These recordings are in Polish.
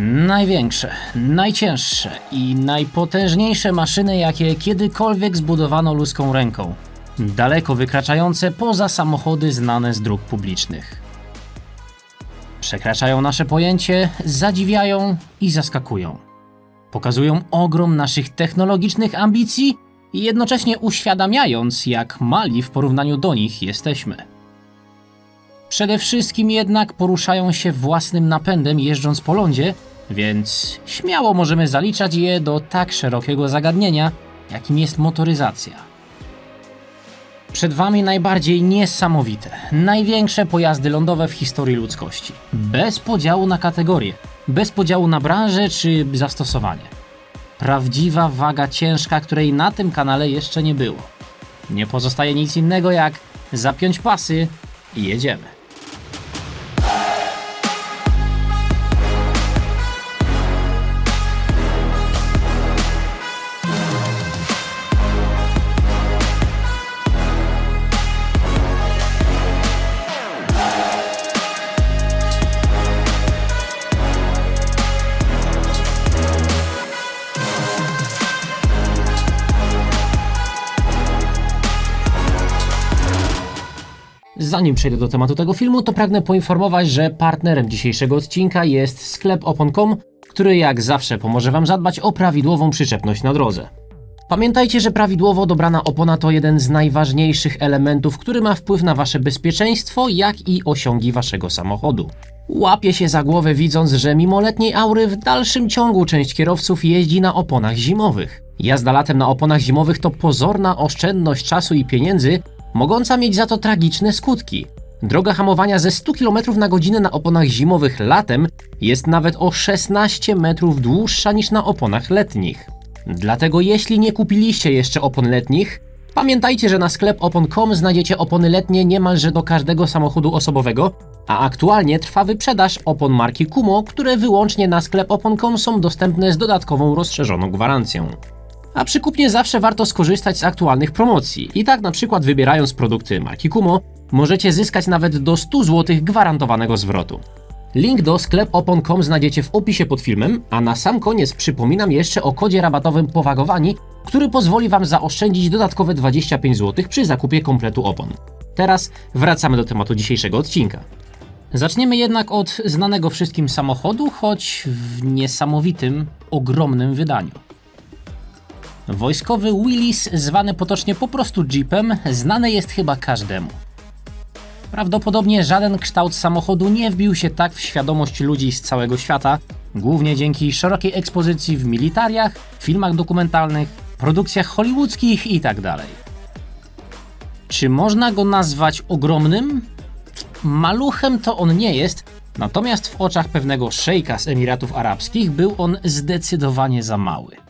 Największe, najcięższe i najpotężniejsze maszyny, jakie kiedykolwiek zbudowano ludzką ręką. Daleko wykraczające poza samochody znane z dróg publicznych. Przekraczają nasze pojęcie, zadziwiają i zaskakują. Pokazują ogrom naszych technologicznych ambicji i jednocześnie uświadamiając, jak mali w porównaniu do nich jesteśmy. Przede wszystkim jednak poruszają się własnym napędem jeżdżąc po lądzie, więc śmiało możemy zaliczać je do tak szerokiego zagadnienia, jakim jest motoryzacja. Przed Wami najbardziej niesamowite, największe pojazdy lądowe w historii ludzkości. Bez podziału na kategorie, bez podziału na branżę czy zastosowanie. Prawdziwa waga ciężka, której na tym kanale jeszcze nie było. Nie pozostaje nic innego jak zapiąć pasy i jedziemy. Zanim przejdę do tematu tego filmu, to pragnę poinformować, że partnerem dzisiejszego odcinka jest sklep opon.com, który jak zawsze pomoże Wam zadbać o prawidłową przyczepność na drodze. Pamiętajcie, że prawidłowo dobrana opona to jeden z najważniejszych elementów, który ma wpływ na Wasze bezpieczeństwo, jak i osiągi Waszego samochodu. Łapię się za głowę widząc, że mimo letniej aury w dalszym ciągu część kierowców jeździ na oponach zimowych. Jazda latem na oponach zimowych to pozorna oszczędność czasu i pieniędzy, mogąca mieć za to tragiczne skutki. Droga hamowania ze 100 km na godzinę na oponach zimowych latem jest nawet o 16 metrów dłuższa niż na oponach letnich. Dlatego jeśli nie kupiliście jeszcze opon letnich, pamiętajcie, że na sklep opon.com znajdziecie opony letnie niemalże do każdego samochodu osobowego, a aktualnie trwa wyprzedaż opon marki Kumo, które wyłącznie na sklep opon.com są dostępne z dodatkową rozszerzoną gwarancją. A przy kupnie zawsze warto skorzystać z aktualnych promocji. I tak na przykład wybierając produkty marki Kumo, możecie zyskać nawet do 100 zł gwarantowanego zwrotu. Link do sklepopon.com znajdziecie w opisie pod filmem, a na sam koniec przypominam jeszcze o kodzie rabatowym POWAGOWANI, który pozwoli Wam zaoszczędzić dodatkowe 25 zł przy zakupie kompletu opon. Teraz wracamy do tematu dzisiejszego odcinka. Zaczniemy jednak od znanego wszystkim samochodu, choć w niesamowitym, ogromnym wydaniu. Wojskowy Willys, zwany potocznie po prostu Jeepem, znany jest chyba każdemu. Prawdopodobnie żaden kształt samochodu nie wbił się tak w świadomość ludzi z całego świata, głównie dzięki szerokiej ekspozycji w militariach, filmach dokumentalnych, produkcjach hollywoodzkich itd. Czy można go nazwać ogromnym? Maluchem to on nie jest, natomiast w oczach pewnego szejka z Emiratów Arabskich był on zdecydowanie za mały.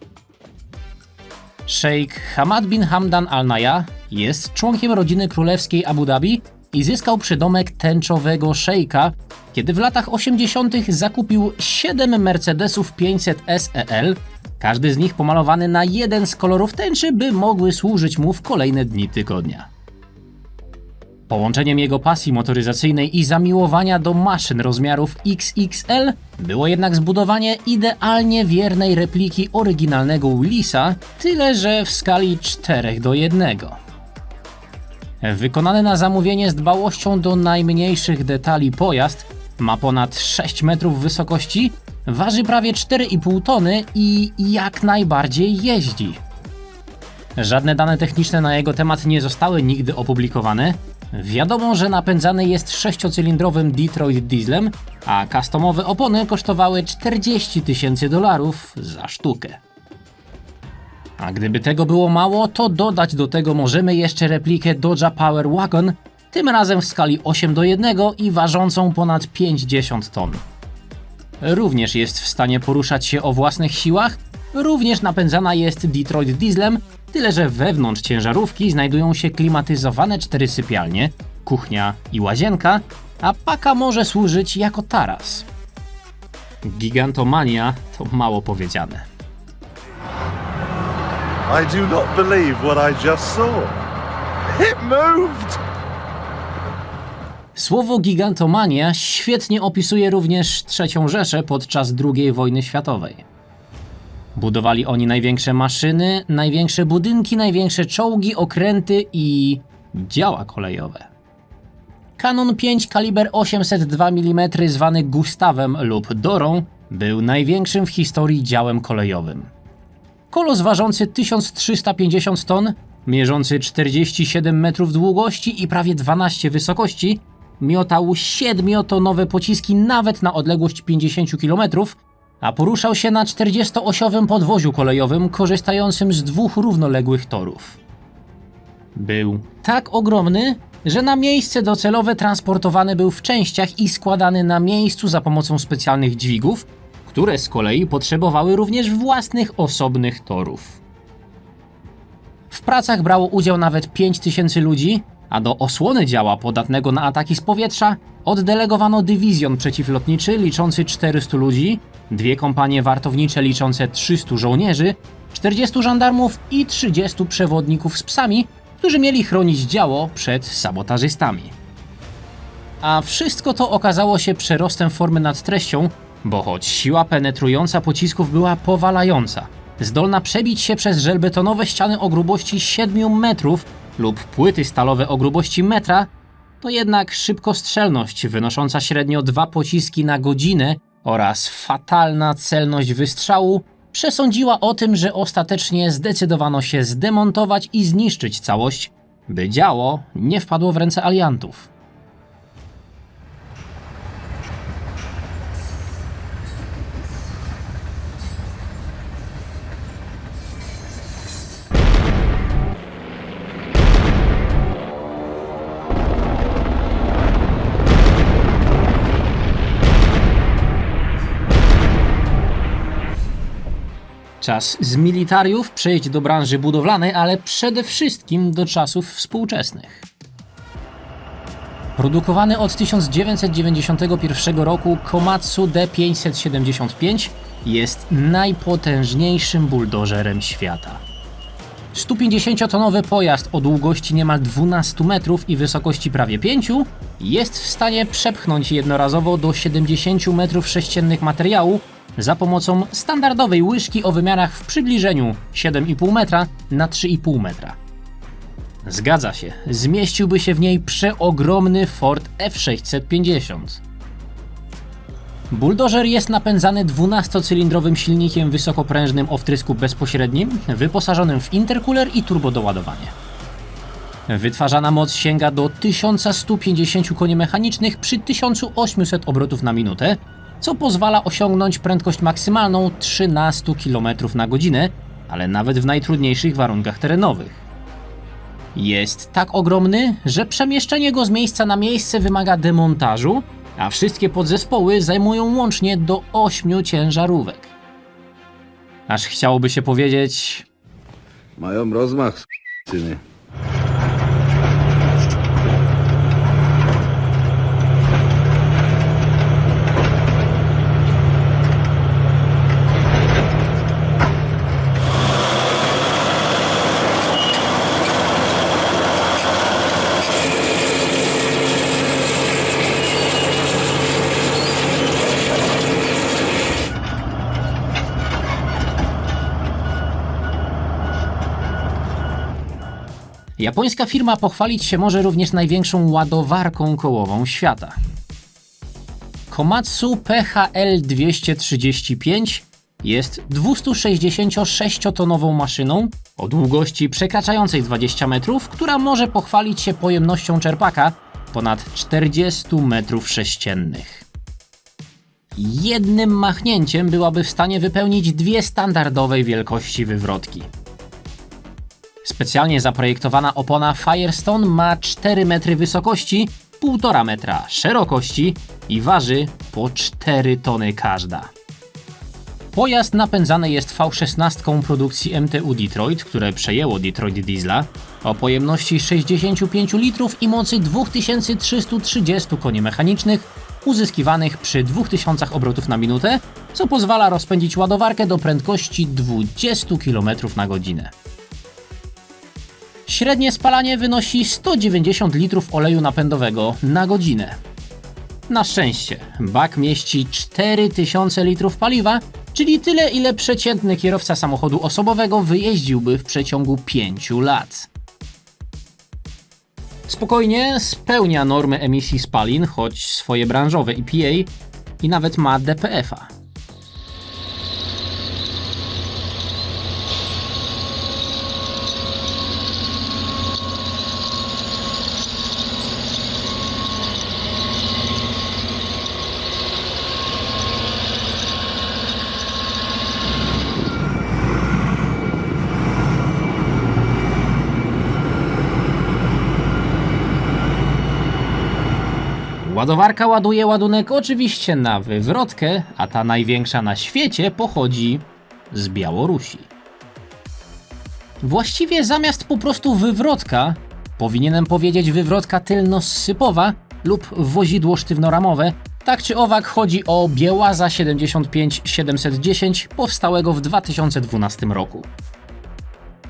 Szejk Hamad bin Hamdan Al Naya jest członkiem rodziny królewskiej Abu Dhabi i zyskał przydomek tęczowego szejka, kiedy w latach 80. zakupił 7 Mercedesów 500 SEL, każdy z nich pomalowany na jeden z kolorów tęczy, by mogły służyć mu w kolejne dni tygodnia. Połączeniem jego pasji motoryzacyjnej i zamiłowania do maszyn rozmiarów XXL było jednak zbudowanie idealnie wiernej repliki oryginalnego Willisa, tyle że w skali 4 do 1. Wykonany na zamówienie z dbałością do najmniejszych detali pojazd ma ponad 6 metrów wysokości, waży prawie 4,5 tony i jak najbardziej jeździ. Żadne dane techniczne na jego temat nie zostały nigdy opublikowane. Wiadomo, że napędzany jest sześciocylindrowym Detroit dieslem, a customowe opony kosztowały 40 tysięcy dolarów za sztukę. A gdyby tego było mało, to dodać do tego możemy jeszcze replikę Dodge'a Power Wagon, tym razem w skali 8 do 1 i ważącą ponad 50 ton. Również jest w stanie poruszać się o własnych siłach, również napędzana jest Detroit dieslem, tyle że wewnątrz ciężarówki znajdują się klimatyzowane cztery sypialnie, kuchnia i łazienka, a paka może służyć jako taras. Gigantomania to mało powiedziane. I do not believe what I just saw. It moved! Słowo gigantomania świetnie opisuje również III Rzeszę podczas II wojny światowej. Budowali oni największe maszyny, największe budynki, największe czołgi, okręty i działa kolejowe. Kanon 5 kaliber 802 mm zwany Gustawem lub Dorą był największym w historii działem kolejowym. Kolos ważący 1350 ton, mierzący 47 metrów długości i prawie 12 wysokości, miotał 7-tonowe pociski nawet na odległość 50 km, a poruszał się na 40-osiowym podwoziu kolejowym korzystającym z dwóch równoległych torów. Był tak ogromny, że na miejsce docelowe transportowany był w częściach i składany na miejscu za pomocą specjalnych dźwigów, które z kolei potrzebowały również własnych osobnych torów. W pracach brało udział nawet 5000 ludzi, a do osłony działa podatnego na ataki z powietrza oddelegowano dywizjon przeciwlotniczy liczący 400 ludzi, dwie kompanie wartownicze liczące 300 żołnierzy, 40 żandarmów i 30 przewodników z psami, którzy mieli chronić działo przed sabotażystami. A wszystko to okazało się przerostem formy nad treścią, bo choć siła penetrująca pocisków była powalająca, zdolna przebić się przez żelbetonowe ściany o grubości 7 metrów lub płyty stalowe o grubości metra, to jednak szybkostrzelność wynosząca średnio dwa pociski na godzinę oraz fatalna celność wystrzału przesądziła o tym, że ostatecznie zdecydowano się zdemontować i zniszczyć całość, by działo nie wpadło w ręce aliantów. Czas z militariów przejść do branży budowlanej, ale przede wszystkim do czasów współczesnych. Produkowany od 1991 roku Komatsu D575 jest najpotężniejszym buldożerem świata. 150-tonowy pojazd o długości niemal 12 metrów i wysokości prawie 5 jest w stanie przepchnąć jednorazowo do 70 metrów sześciennych materiału za pomocą standardowej łyżki o wymiarach w przybliżeniu 7,5 metra na 3,5 metra. Zgadza się, zmieściłby się w niej przeogromny Ford F650. Buldożer jest napędzany 12-cylindrowym silnikiem wysokoprężnym o wtrysku bezpośrednim, wyposażonym w intercooler i turbodoładowanie. Wytwarzana moc sięga do 1150 koni mechanicznych przy 1800 obrotów na minutę, co pozwala osiągnąć prędkość maksymalną 13 km na godzinę, ale nawet w najtrudniejszych warunkach terenowych. Jest tak ogromny, że przemieszczenie go z miejsca na miejsce wymaga demontażu, a wszystkie podzespoły zajmują łącznie do 8 ciężarówek. Aż chciałoby się powiedzieć, Mają rozmach, syny. Japońska firma pochwalić się może również największą ładowarką kołową świata. Komatsu PHL 235 jest 266-tonową maszyną o długości przekraczającej 20 metrów, która może pochwalić się pojemnością czerpaka ponad 40 metrów sześciennych. Jednym machnięciem byłaby w stanie wypełnić dwie standardowej wielkości wywrotki. Specjalnie zaprojektowana opona Firestone ma 4 metry wysokości, 1,5 metra szerokości i waży po 4 tony każda. Pojazd napędzany jest V16 produkcji MTU Detroit, które przejęło Detroit Diesla, o pojemności 65 litrów i mocy 2330 koni mechanicznych, uzyskiwanych przy 2000 obrotów na minutę, co pozwala rozpędzić ładowarkę do prędkości 20 km na godzinę. Średnie spalanie wynosi 190 litrów oleju napędowego na godzinę. Na szczęście, bak mieści 4000 litrów paliwa, czyli tyle, ile przeciętny kierowca samochodu osobowego wyjeździłby w przeciągu 5 lat. Spokojnie spełnia normy emisji spalin, choć swoje branżowe EPA i nawet ma DPF-a. Ładowarka ładuje ładunek oczywiście na wywrotkę, a ta największa na świecie pochodzi z Białorusi. Właściwie zamiast po prostu wywrotka, powinienem powiedzieć wywrotka tylno-sypowa lub wozidło sztywnoramowe, tak czy owak chodzi o Biełaza 75710 powstałego w 2012 roku.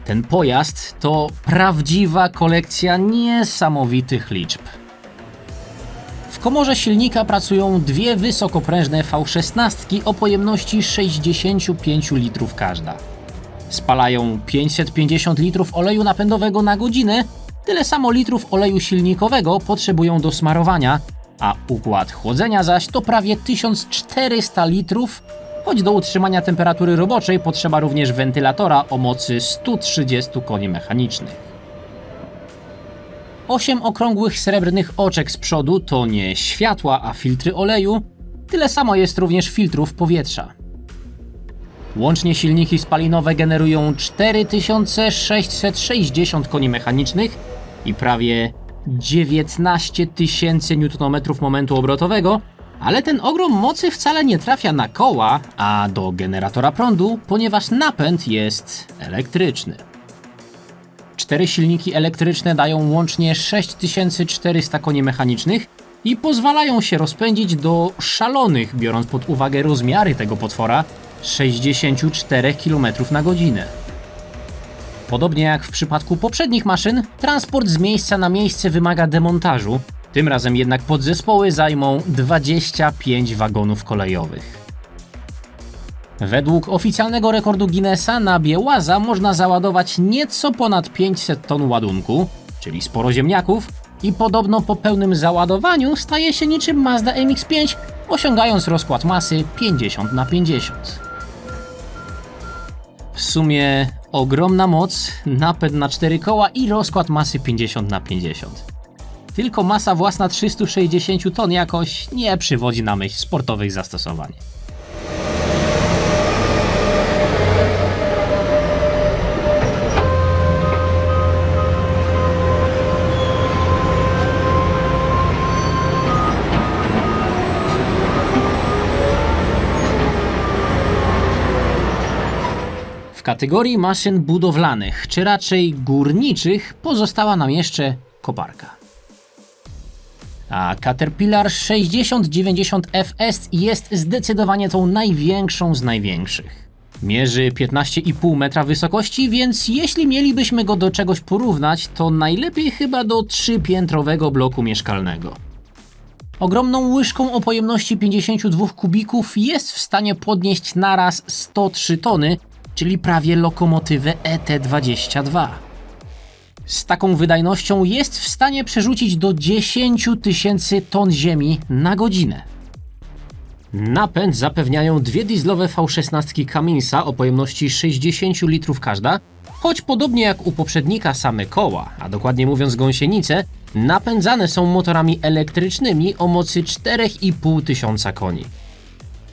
Ten pojazd to prawdziwa kolekcja niesamowitych liczb. W komorze silnika pracują dwie wysokoprężne V16 o pojemności 65 litrów każda. Spalają 550 litrów oleju napędowego na godzinę, tyle samo litrów oleju silnikowego potrzebują do smarowania, a układ chłodzenia zaś to prawie 1400 litrów, choć do utrzymania temperatury roboczej potrzeba również wentylatora o mocy 130 koni mechanicznych. Osiem okrągłych srebrnych oczek z przodu to nie światła, a filtry oleju. Tyle samo jest również filtrów powietrza. Łącznie silniki spalinowe generują 4660 koni mechanicznych i prawie 19 tysięcy Nm momentu obrotowego, ale ten ogrom mocy wcale nie trafia na koła, a do generatora prądu, ponieważ napęd jest elektryczny. Cztery silniki elektryczne dają łącznie 6400 koni mechanicznych i pozwalają się rozpędzić do szalonych, biorąc pod uwagę rozmiary tego potwora, 64 km na godzinę. Podobnie jak w przypadku poprzednich maszyn, transport z miejsca na miejsce wymaga demontażu, tym razem jednak podzespoły zajmą 25 wagonów kolejowych. Według oficjalnego rekordu Guinnessa na Biełaza można załadować nieco ponad 500 ton ładunku, czyli sporo ziemniaków, i podobno po pełnym załadowaniu staje się niczym Mazda MX-5, osiągając rozkład masy 50 na 50. W sumie ogromna moc, napęd na 4 koła i rozkład masy 50 na 50. Tylko masa własna 360 ton jakoś nie przywodzi na myśl sportowych zastosowań. Kategorii maszyn budowlanych, czy raczej górniczych, pozostała nam jeszcze koparka. A Caterpillar 6090 FS jest zdecydowanie tą największą z największych. Mierzy 15,5 metra wysokości, więc jeśli mielibyśmy go do czegoś porównać, to najlepiej chyba do trzypiętrowego bloku mieszkalnego. Ogromną łyżką o pojemności 52 kubików jest w stanie podnieść naraz 103 tony, czyli prawie lokomotywę ET22. Z taką wydajnością jest w stanie przerzucić do 10 tysięcy ton ziemi na godzinę. Napęd zapewniają dwie dieslowe V16 Cummingsa o pojemności 60 litrów każda, choć podobnie jak u poprzednika same koła, a dokładnie mówiąc gąsienice, napędzane są motorami elektrycznymi o mocy 4,5 tysiąca koni.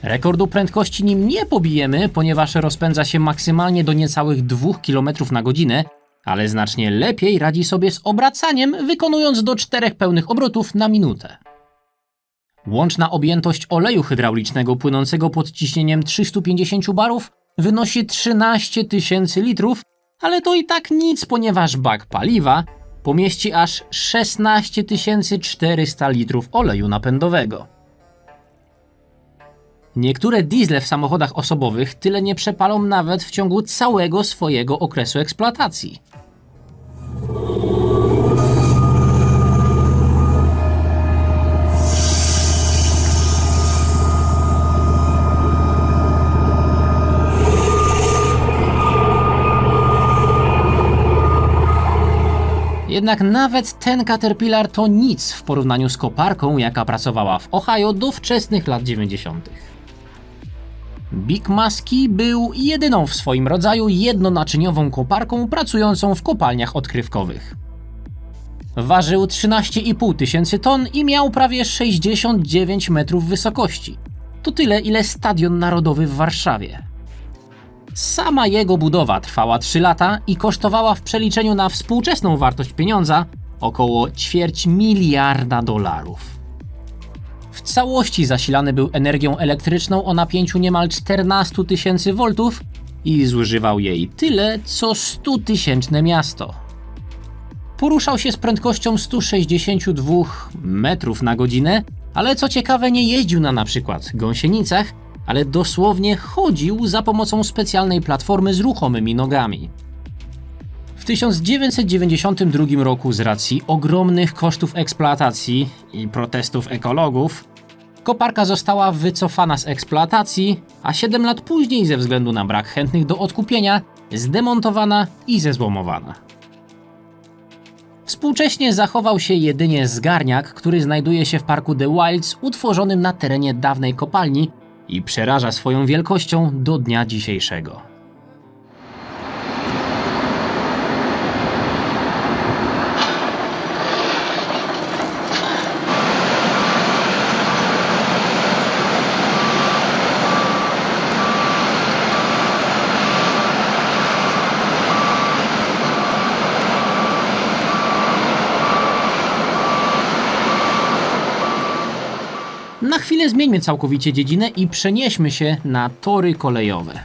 Rekordu prędkości nim nie pobijemy, ponieważ rozpędza się maksymalnie do niecałych 2 km na godzinę, ale znacznie lepiej radzi sobie z obracaniem, wykonując do 4 pełnych obrotów na minutę. Łączna objętość oleju hydraulicznego płynącego pod ciśnieniem 350 barów wynosi 13 tysięcy litrów, ale to i tak nic, ponieważ bak paliwa pomieści aż 16 400 litrów oleju napędowego. Niektóre diesle w samochodach osobowych tyle nie przepalą nawet w ciągu całego swojego okresu eksploatacji. Jednak nawet ten Caterpillar to nic w porównaniu z koparką, jaka pracowała w Ohio do wczesnych lat 90. Big Maski był jedyną w swoim rodzaju jednonaczyniową koparką pracującą w kopalniach odkrywkowych. Ważył 13,5 tysięcy ton i miał prawie 69 metrów wysokości. To tyle, ile Stadion Narodowy w Warszawie. Sama jego budowa trwała 3 lata i kosztowała w przeliczeniu na współczesną wartość pieniądza około ćwierć miliarda dolarów. Całości zasilany był energią elektryczną o napięciu niemal 14 tysięcy voltów i zużywał jej tyle, co 100 tysięczne miasto. Poruszał się z prędkością 162 metrów na godzinę, ale co ciekawe nie jeździł na przykład gąsienicach, ale dosłownie chodził za pomocą specjalnej platformy z ruchomymi nogami. W 1992 roku z racji ogromnych kosztów eksploatacji i protestów ekologów, koparka została wycofana z eksploatacji, a 7 lat później ze względu na brak chętnych do odkupienia zdemontowana i zezłomowana. Współcześnie zachował się jedynie zgarniak, który znajduje się w parku The Wilds, utworzonym na terenie dawnej kopalni i przeraża swoją wielkością do dnia dzisiejszego. Na chwilę zmieńmy całkowicie dziedzinę i przenieśmy się na tory kolejowe.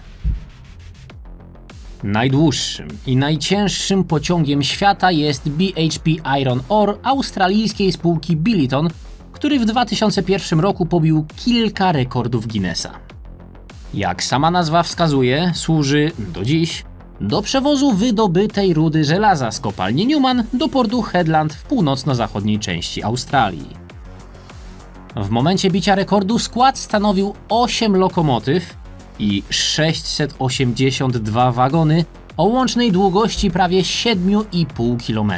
Najdłuższym i najcięższym pociągiem świata jest BHP Iron Ore australijskiej spółki Billiton, który w 2001 roku pobił kilka rekordów Guinnessa. Jak sama nazwa wskazuje, służy do dziś do przewozu wydobytej rudy żelaza z kopalni Newman do portu Headland w północno-zachodniej części Australii. W momencie bicia rekordu skład stanowił 8 lokomotyw i 682 wagony o łącznej długości prawie 7,5 km.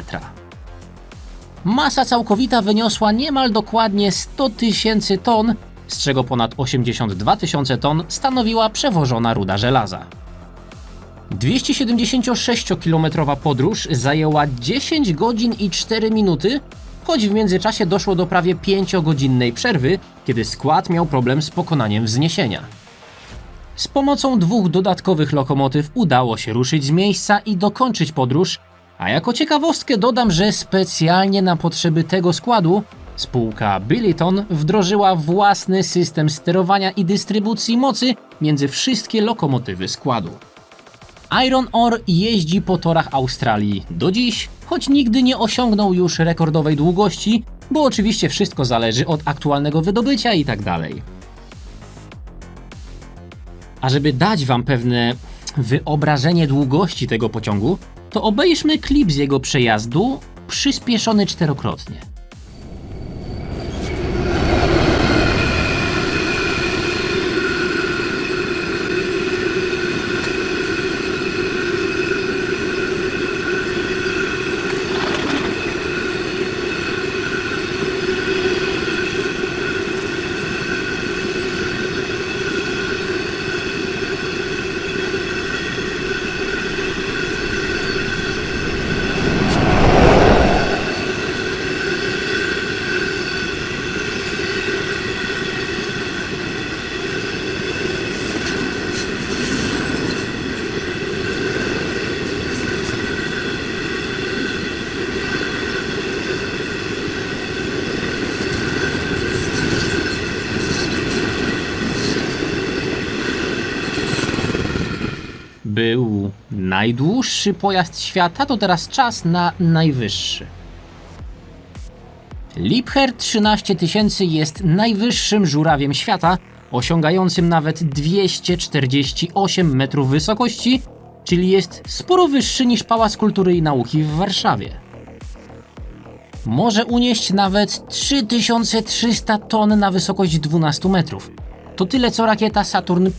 Masa całkowita wyniosła niemal dokładnie 100 tysięcy ton, z czego ponad 82 tysiące ton stanowiła przewożona ruda żelaza. 276-kilometrowa podróż zajęła 10 godzin i 4 minuty, choć w międzyczasie doszło do prawie 5-godzinnej przerwy, kiedy skład miał problem z pokonaniem wzniesienia. Z pomocą dwóch dodatkowych lokomotyw udało się ruszyć z miejsca i dokończyć podróż, a jako ciekawostkę dodam, że specjalnie na potrzeby tego składu spółka Billiton wdrożyła własny system sterowania i dystrybucji mocy między wszystkie lokomotywy składu. Iron Ore jeździ po torach Australii do dziś, choć nigdy nie osiągnął już rekordowej długości, bo oczywiście wszystko zależy od aktualnego wydobycia i tak dalej. A żeby dać wam pewne wyobrażenie długości tego pociągu, to obejrzmy klip z jego przejazdu przyspieszony czterokrotnie. Był najdłuższy pojazd świata, to teraz czas na najwyższy. Liebherr 13 tysięcy jest najwyższym żurawiem świata, osiągającym nawet 248 metrów wysokości, czyli jest sporo wyższy niż Pałac Kultury i Nauki w Warszawie. Może unieść nawet 3300 ton na wysokość 12 metrów. To tyle co rakieta Saturn V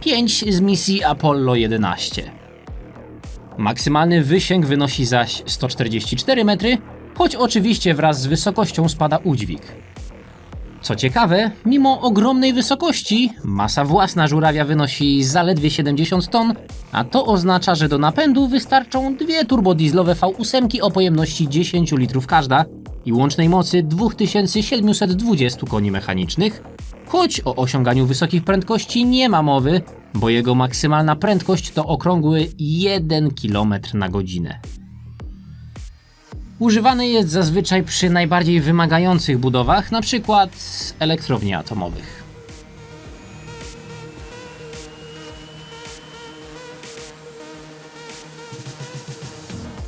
z misji Apollo 11. Maksymalny wysięg wynosi zaś 144 metry, choć oczywiście wraz z wysokością spada udźwig. Co ciekawe, mimo ogromnej wysokości, masa własna żurawia wynosi zaledwie 70 ton, a to oznacza, że do napędu wystarczą dwie turbodizlowe V8 o pojemności 10 litrów każda i łącznej mocy 2720 koni mechanicznych, choć o osiąganiu wysokich prędkości nie ma mowy, bo jego maksymalna prędkość to okrągły 1 km na godzinę. Używany jest zazwyczaj przy najbardziej wymagających budowach, np. elektrowni atomowych.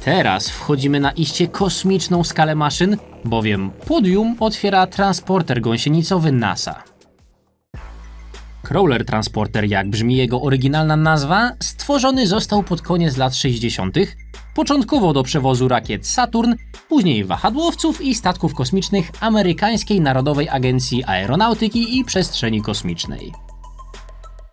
Teraz wchodzimy na iście kosmiczną skalę maszyn, bowiem podium otwiera transporter gąsienicowy NASA. Crawler Transporter, jak brzmi jego oryginalna nazwa, stworzony został pod koniec lat 60., początkowo do przewozu rakiet Saturn, później wahadłowców i statków kosmicznych amerykańskiej Narodowej Agencji Aeronautyki i Przestrzeni Kosmicznej.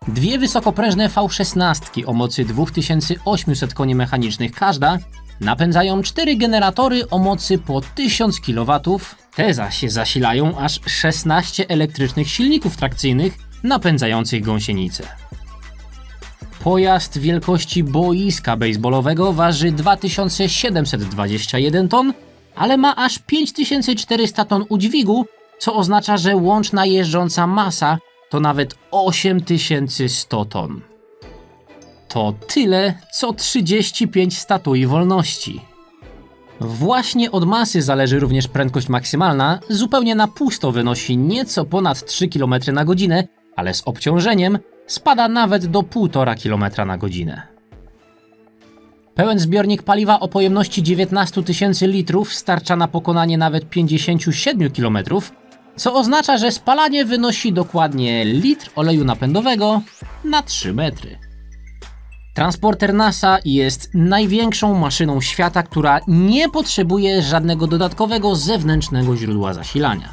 Dwie wysokoprężne V16 o mocy 2800 koni mechanicznych każda napędzają cztery generatory o mocy po 1000 kW, te zaś zasilają aż 16 elektrycznych silników trakcyjnych napędzających gąsienicę. Pojazd wielkości boiska baseballowego waży 2721 ton, ale ma aż 5400 ton udźwigu, co oznacza, że łączna jeżdżąca masa to nawet 8100 ton. To tyle, co 35 statui wolności. Właśnie od masy zależy również prędkość maksymalna, zupełnie na pusto wynosi nieco ponad 3 km na godzinę, ale z obciążeniem spada nawet do 1,5 km na godzinę. Pełen zbiornik paliwa o pojemności 19 tysięcy litrów starcza na pokonanie nawet 57 km, co oznacza, że spalanie wynosi dokładnie litr oleju napędowego na 3 metry. Transporter NASA jest największą maszyną świata, która nie potrzebuje żadnego dodatkowego zewnętrznego źródła zasilania.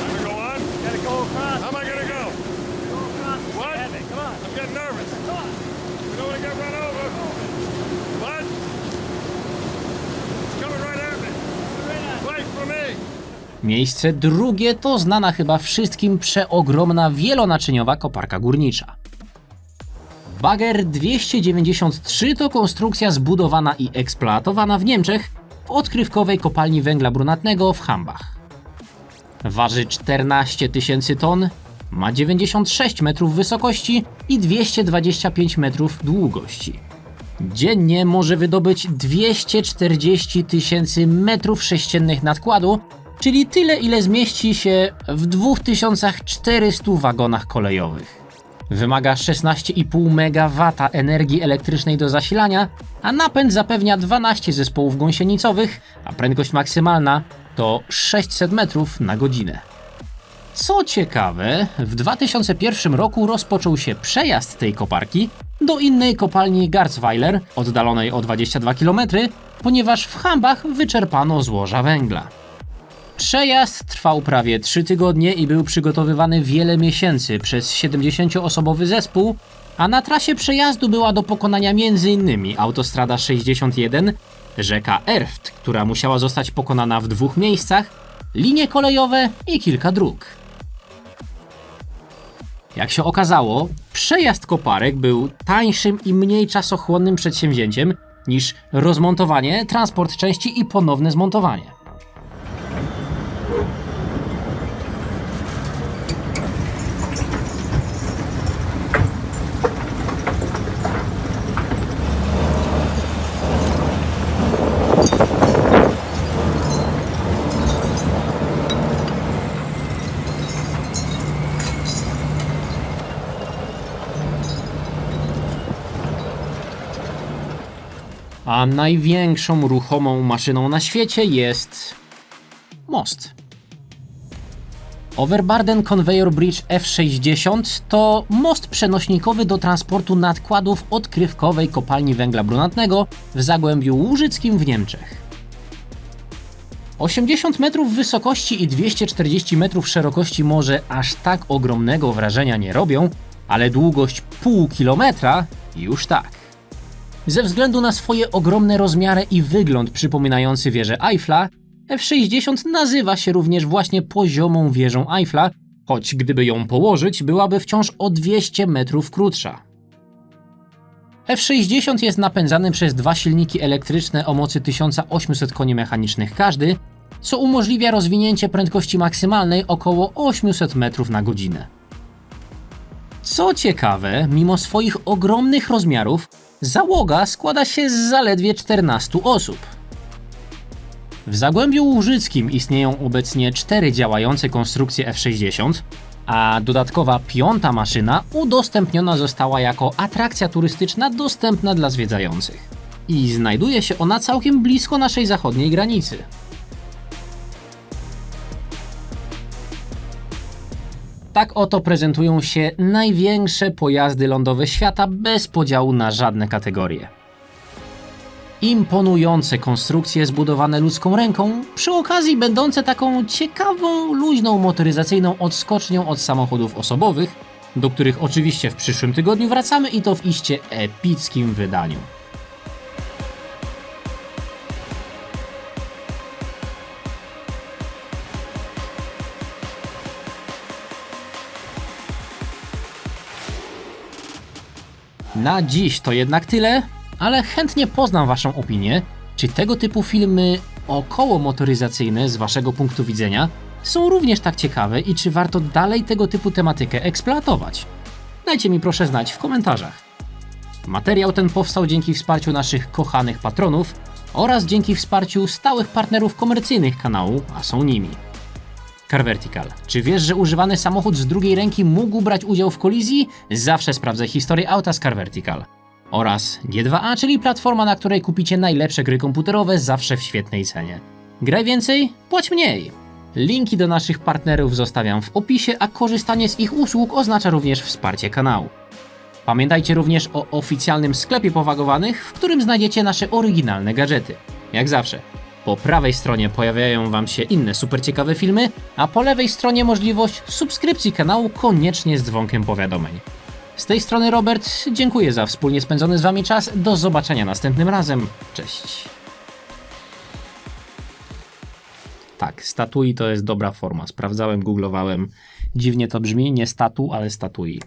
Time to go on? Gotta go across. How am I gonna go? Go across. What? Nervous. Don't wanna get run over. What? It's coming right at me. Wait for me. Miejsce drugie to znana chyba wszystkim przeogromna wielonaczyniowa koparka górnicza. Bagger 293 to konstrukcja zbudowana i eksploatowana w Niemczech w odkrywkowej kopalni węgla brunatnego w Hambach. Waży 14 tysięcy ton, ma 96 metrów wysokości i 225 metrów długości. Dziennie może wydobyć 240 tysięcy metrów sześciennych nadkładu, czyli tyle ile zmieści się w 2400 wagonach kolejowych. Wymaga 16,5 MW energii elektrycznej do zasilania, a napęd zapewnia 12 zespołów gąsienicowych, a prędkość maksymalna to 600 metrów na godzinę. Co ciekawe, w 2001 roku rozpoczął się przejazd tej koparki do innej kopalni Garzweiler, oddalonej o 22 km, ponieważ w Hambach wyczerpano złoża węgla. Przejazd trwał prawie 3 tygodnie i był przygotowywany wiele miesięcy przez 70-osobowy zespół, a na trasie przejazdu była do pokonania m.in. autostrada 61, rzeka Erft, która musiała zostać pokonana w dwóch miejscach, linie kolejowe i kilka dróg. Jak się okazało, przejazd koparek był tańszym i mniej czasochłonnym przedsięwzięciem niż rozmontowanie, transport części i ponowne zmontowanie. A największą ruchomą maszyną na świecie jest most. Overbarden Conveyor Bridge F60 to most przenośnikowy do transportu nadkładów odkrywkowej kopalni węgla brunatnego w Zagłębiu Łużyckim w Niemczech. 80 metrów wysokości i 240 metrów szerokości może aż tak ogromnego wrażenia nie robią, ale długość pół kilometra już tak. Ze względu na swoje ogromne rozmiary i wygląd przypominający wieżę Eiffla, F-60 nazywa się również właśnie poziomą wieżą Eiffla, choć gdyby ją położyć, byłaby wciąż o 200 metrów krótsza. F-60 jest napędzany przez dwa silniki elektryczne o mocy 1800 koni mechanicznych każdy, co umożliwia rozwinięcie prędkości maksymalnej około 800 metrów na godzinę. Co ciekawe, mimo swoich ogromnych rozmiarów, załoga składa się z zaledwie 14 osób. W Zagłębiu Łużyckim istnieją obecnie cztery działające konstrukcje F-60, a dodatkowa piąta maszyna udostępniona została jako atrakcja turystyczna dostępna dla zwiedzających. I znajduje się ona całkiem blisko naszej zachodniej granicy. Tak oto prezentują się największe pojazdy lądowe świata bez podziału na żadne kategorie. Imponujące konstrukcje zbudowane ludzką ręką, przy okazji będące taką ciekawą, luźną motoryzacyjną odskocznią od samochodów osobowych, do których oczywiście w przyszłym tygodniu wracamy i to w iście epickim wydaniu. Na dziś to jednak tyle, ale chętnie poznam Waszą opinię, czy tego typu filmy około motoryzacyjne z Waszego punktu widzenia są również tak ciekawe i czy warto dalej tego typu tematykę eksploatować. Dajcie mi proszę znać w komentarzach. Materiał ten powstał dzięki wsparciu naszych kochanych patronów oraz dzięki wsparciu stałych partnerów komercyjnych kanału, a są nimi. Car Vertical. Czy wiesz, że używany samochód z drugiej ręki mógł brać udział w kolizji? Zawsze sprawdzę historię auta z Car Vertical. Oraz G2A, czyli platforma, na której kupicie najlepsze gry komputerowe zawsze w świetnej cenie. Graj więcej, płać mniej. Linki do naszych partnerów zostawiam w opisie, a korzystanie z ich usług oznacza również wsparcie kanału. Pamiętajcie również o oficjalnym sklepie powagowanych, w którym znajdziecie nasze oryginalne gadżety. Jak zawsze, po prawej stronie pojawiają Wam się inne super ciekawe filmy, a po lewej stronie możliwość subskrypcji kanału koniecznie z dzwonkiem powiadomień. Z tej strony Robert, dziękuję za wspólnie spędzony z Wami czas. Do zobaczenia następnym razem. Cześć. Tak, statui to jest dobra forma. Sprawdzałem, googlowałem. Dziwnie to brzmi, nie statu, ale statui.